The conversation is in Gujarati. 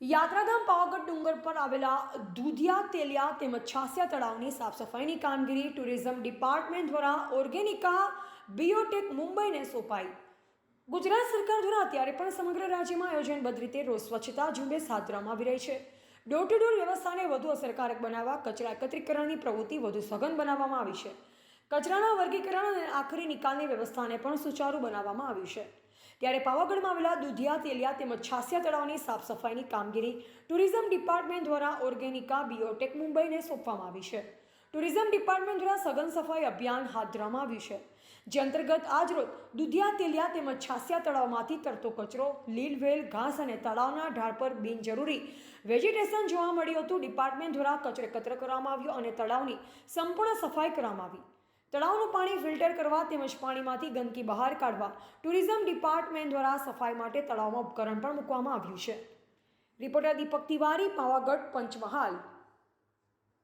યાત્રાધામ પાવાગઢ ડુંગર પર આવેલા દૂધિયા, તેલિયા તેમજ છાસિયા તળાવની સાફ સફાઈની કામગીરી ટુરિઝમ ડિપાર્ટમેન્ટ દ્વારા ઓર્ગેનિકા બિયોટેક મુંબઈને સોંપાઈ. ગુજરાત સરકાર દ્વારા અત્યારે પણ સમગ્ર રાજ્યમાં આયોજનબદ્ધ રીતે રોજ સ્વચ્છતા ઝુંબેશ હાથ ધરવામાં આવી રહી છે. ડોર ટુ ડોર વ્યવસ્થાને વધુ અસરકારક બનાવવા, કચરા એકત્રીકરણની પ્રવૃત્તિ વધુ સઘન બનાવવામાં આવી છે. કચરાના વર્ગીકરણ અને આખરી નિકાલની વ્યવસ્થાને પણ સુચારુ બનાવવામાં આવ્યું છે. ત્યારે પાવાગઢમાં આવેલા દુધિયા તેલિયા તેમજ છાસિયા તળાવની સાફ સફાઈની કામગીરી ટુરિઝમ ડિપાર્ટમેન્ટ દ્વારા ઓર્ગેનિકા, બિયોટેક મુંબઈને સોંપવામાં આવી છે. ટુરિઝમ ડિપાર્ટમેન્ટ દ્વારા સઘન સફાઈ અભિયાન હાથ ધરવામાં આવ્યું છે. જે અંતર્ગત આજરોજ દુધિયા, તેલિયા તેમજ છાસિયા તળાવમાંથી તરતો કચરો, લીલવેલ, ઘાસ અને તળાવના ઢાળ પર બિનજરૂરી વેજીટેશન જોવા મળ્યું હતું. ડિપાર્ટમેન્ટ દ્વારા કચરો એકત્ર કરવામાં આવ્યો અને તળાવની સંપૂર્ણ સફાઈ કરવામાં આવી. તળાવનું પાણી ફિલ્ટર કરવા તેમજ પાણીમાંથી ગંદકી બહાર કાઢવા ટુરિઝમ ડિપાર્ટમેન્ટ દ્વારા સફાઈ માટે તળાવમાં ઉપકરણ પણ મૂકવામાં આવ્યું છે. રિપોર્ટર દીપક તિવારી, પાવાગઢ, પંચમહાલ.